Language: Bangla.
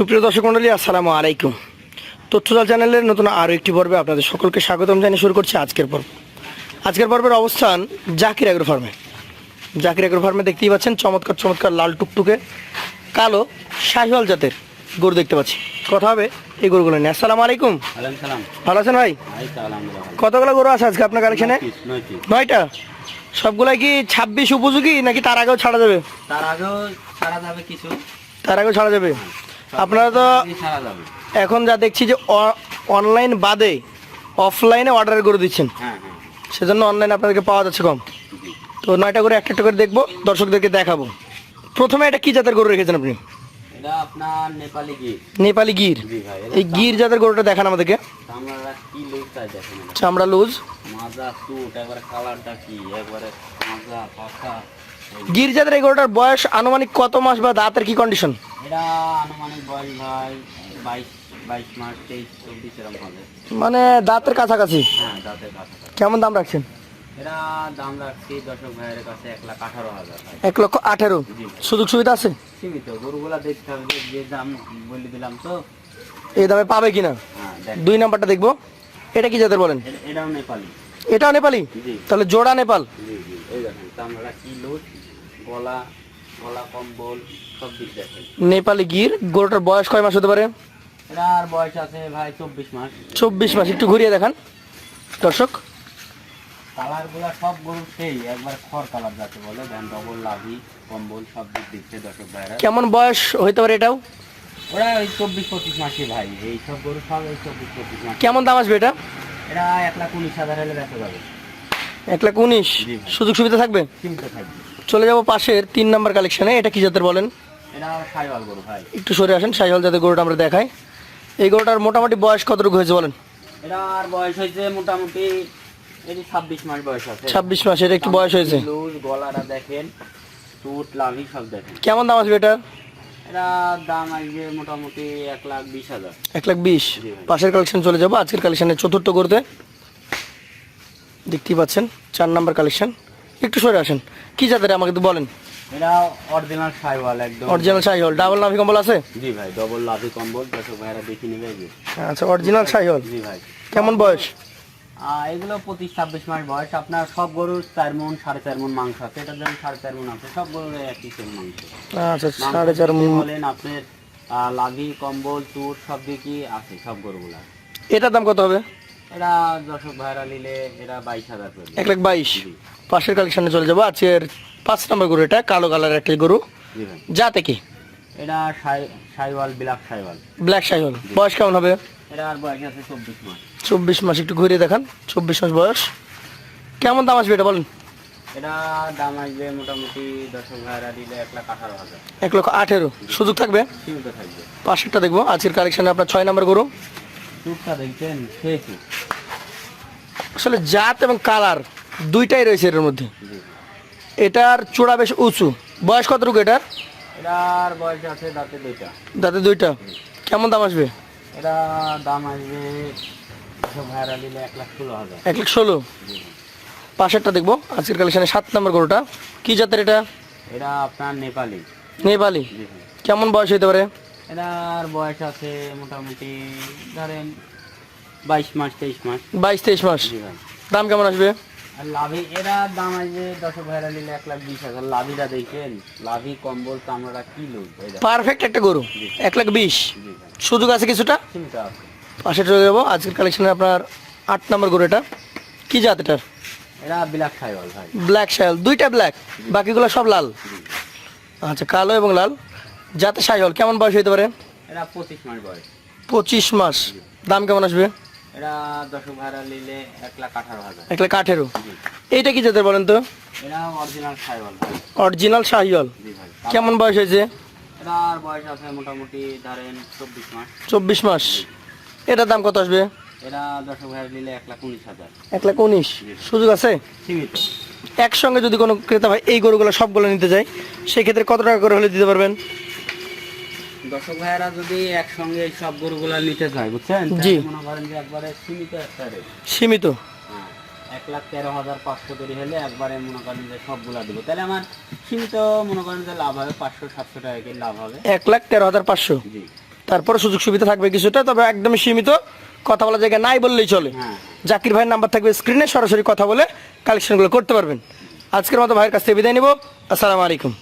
সুপ্রিয় দর্শক মন্ডলী আসসালামু আলাইকুম। তথ্যজাল চ্যানেলের নতুন আরও একটি পর্বে আপনাদের সকলকে স্বাগতম জানিয়ে শুরু করছি আজকের পর্ব। আজকের পর্বের অবস্থান জাকির এগ্রো ফার্মে। জাকির এগ্রো ফার্মে দেখতেই পাচ্ছেন চমৎকার চমৎকার লাল টুকটুকে কালো শাহিওয়াল জাতের গরু দেখতে পাচ্ছি। কথা হবে এই গরুগুলো নিয়ে। আসসালামু আলাইকুম। ভালো আছেন ভাই? কতগুলো গরু আছে আজকে আপনার কালেকশনে। নয়টা সবগুলাই কি ছাব্বিশ উপযোগী নাকি তার আগেও ছাড়া যাবে? তার আগেও ছাড়া যাবে কিছু। তার আগেও ছাড়া যাবে? আপনারা তো এখন যা দেখছি যে অনলাইন বাদে অফলাইনে অর্ডার করে দিচ্ছেন। হ্যাঁ হ্যাঁ। সেজন্য অনলাইনে আপনাদেরকে পাওয়া যাচ্ছে কম। তো নয়টা করে একটা একটা করে দেখব দর্শকদেরকে দেখাবো। প্রথমে এটা কি জাতের গরু রেখেছেন আপনি? নেপালি গির। এই গির জাতের গরুটা দেখান আমাদেরকে। চামড়া লুজ। পাখা এই- গরুটার বয়স আনুমানিক কত মাস বা দাঁতের কি কন্ডিশন এটা আনুমানিক বয়স ভাই বাইশ বাইশ মাস তেইশ চব্বিশ এরকম হবে। মানে দাঁতের কাছাকাছি? হ্যাঁ দাঁতের কাছাকাছি। কেমন দাম রাখছেন? এটা দাম রাখছি দর্শক ভাইয়ের কাছে এক লাখ আঠারো হাজার এক লক্ষ আঠেরো? সুযোগ সুবিধা আছে? সীমিত গরুগুলা দেখতে হবে যে- যে দাম বলে দিলাম তো। এই দামে পাবে কিনা? হ্যাঁ দুই নাম্বারটা দেখব। এটা কি জাতের বলেন? এটাও নেপালি। এটাও নেপালি? তাহলে জোড়া নেপাল। জি জি এই দেখেন চামড়া কিলো গলা গলা কম্বল সব দিক দেখেন। নেপালি গির গরুটার বয়স কয় মাস হতে পারে? বয়স আছে ভাই চব্বিশ মাস। চব্বিশ মাস একটু ঘুরিয়ে দেখান। দর্শক। কালারগুলা সব গরু সেই একবার খড় কালার যাতে বলে দেন ডবল লাভি কম্বল সব দিক দিচ্ছে দর্শক ভাইরা। কেমন বয়স হইতে পারে এটাও? ওরা ওই চব্বিশ পঁচিশ মাসে ভাই এই সব গরু সব এই চব্বিশ পঁচিশ মাস। কেমন দাম আসবে এটা? এটা এক লাখ উনিশ হাজার হলে দেখা যাবে। এক লাখ উনিশ। সুযোগ সুবিধা থাকবে? চলে যাব পাশের তিন নাম্বার কালেকশনে এটা কি জাতের বলেন? গরু ভাই। একটু সরে আসেন সাইহল জাতের গরুটা আমরা দেখাই। এই গরুটার মোটামুটি বয়স কতটুকু হয়েছে বলেন? এটার বয়স হয়েছে মোটামুটি এই ছাব্বিশ মাস বয়স আছে। ছাব্বিশ মাস এটা একটু বয়স হয়েছে। গলাটা দেখেন টুট লাভি সব দেখেন। কেমন দাম আসবে এটা এটা দাম আসবে মোটামুটি এক লাখ বিশ হাজার। এক লাখ বিশ। পাশের কালেকশন চলে যাব। আজকের কালেকশনের চতুর্থ করতে দেখতেই পাচ্ছেন চার নাম্বার কালেকশন একটু সরে আসেন। কি জাতের আমাকে তো বলেন? এটা অরিজিনাল একদম। অরিজিনাল সাইহল ডাবল নাভি কম্বল আছে? জি ভাই ডবল লাভি কম্বল। দর্শক ভাইরা দেখে নেবে আচ্ছা অরিজিনাল সাইহল জি ভাই। কেমন বয়স? এগুলো পঁচিশ ছাব্বিশ মাস বয়স। আপনার সব গরুর চার মন সাড়ে চার মন মাংস আছে। এটা যেমন সাড়ে চার মন আছে। সব গরুর একই সেম মাংস। আচ্ছা সাড়ে চার মণ। বলেন আপনার লাগি কম্বল চুর সব দিকই আছে সব গরুগুলা। এটার দাম কত হবে? এটা দর্শক ভাইরা নিলে এটা বাইশ হাজার এক লাখ বাইশ। পাশের কালেকশনে চলে যাব। আজকের পাঁচ নম্বর গরু এটা কালো কালার একটা গরু। যাতে কি? এটা সাই- সাইওয়াল বিলাক সাইওয়াল। ব্ল্যাক সাইহল বয়স কেমন হবে? চব্বিশ মাস। একটু ঘুরিয়ে দেখান চব্বিশ মাস বয়স। কেমন দাম আসবে এটা বলেন? এটা দাম আসবে মোটামুটি দর্শক ভাইরা দিলে এক লাখ আঠারো হাজার। এক লক্ষ আঠেরো সুযোগ থাকবে? সীমিত থাকবে। পাশেরটা দেখব আজকের কালেকশনে আপনার ছয় নম্বর গরু। চুপটা দেখছেন শেষ আসলে জাত এবং কালার দুইটাই রয়েছে এর মধ্যে। এটার চূড়া বেশ উঁচু। বয়স কতটুকু এটার? এটার বয়স আছে দাঁতে দুইটা। দাঁতে দুইটা। কেমন দাম আসবে? এটা দাম আসবে ভাইরা দিলে এক লাখ ষোলো হাজার। এক লাখ ষোলো? পাশেরটা দেখব। আজকের কালেকশনে সাত নম্বর গরুটা। কি জাতের এটা? এটা আপনার নেপালি। নেপালি। কেমন বয়স হতে পারে? এটার বয়স আছে মোটামুটি ধরেন বাইশ মাস তেইশ মাস। বাইশ তেইশ মাস। দাম কেমন আসবে? আর লাভি এরা দাম আসবে দর্শক ভাইরা নিলে এক লাখ বিশ হাজার। লাভিটা দেখেন লাভি কম্বল চামড়াটা কিলো এই পারফেক্ট একটা গরু এক লাখ বিশ। সুযোগ আছে কিছুটা? আছে। পাশে চলে যাব আজকের কালেকশনে আপনার আট নম্বর গরু এটা। কি জাত এটার? এরা বিলাক খাইওয়াল ভাই। ব্ল্যাক শাইল দুইটা ব্ল্যাক বাকিগুলো সব লাল। আচ্ছা কালো এবং লাল। যাতে শাইল কেমন বয়স হতে পারে? এরা পঁচিশ মাস বয়স। পঁচিশ মাস। দাম কেমন আসবে? এরা দর্শক ভাইরা নিলে এক লাখ আঠারো হাজার। এক লাখ আঠেরো। এইটা কি জাতের বলেন তো? অরিজিনাল কেমন বয়স হয়েছে? এটার বয়স আছে মোটামুটি ধরেন চব্বিশ মাস। চব্বিশ মাস। এটার দাম কত আসবে? নিলে এক লাখ উনিশ হাজার। এক লাখ উনিশ। সুযোগ আছে? সীমিত। একসঙ্গে যদি কোনো ক্রেতা ভাই এই গরুগুলো সবগুলো নিতে যায় সেক্ষেত্রে কত টাকা করে হলে দিতে পারবেন? দর্শক ভাইয়েরা যদি একসঙ্গে এই সব গরুগুলা নিতে চায় বুঝছেন? জি। মনে করেন যে একবারে সীমিত একটা রেট সীমিত। হ্যাঁ, এক লাখ তেরো হাজার পাঁচশো তৈরি হলে একবারে মনে করেন যে সবগুলা দেবো। তাহলে আমার সীমিত মনে করেন যে লাভ হবে পাঁচশো সাতশো টাকা করে লাভ হবে? এক লাখ তেরো হাজার পাঁচশো। জি। তারপরে সুযোগ সুবিধা থাকবে কিছুটা তবে একদম সীমিত। কথা বলা জায়গা নাই বললেই চলে। হ্যাঁ। জাকির ভাইয়ের নাম্বার থাকবে স্ক্রিনে সরাসরি কথা বলে কালেকশনগুলো করতে পারবেন। আজকের মতো ভাইয়ের কাছ থেকে বিদায় নিব। আসসালামু আলাইকুম।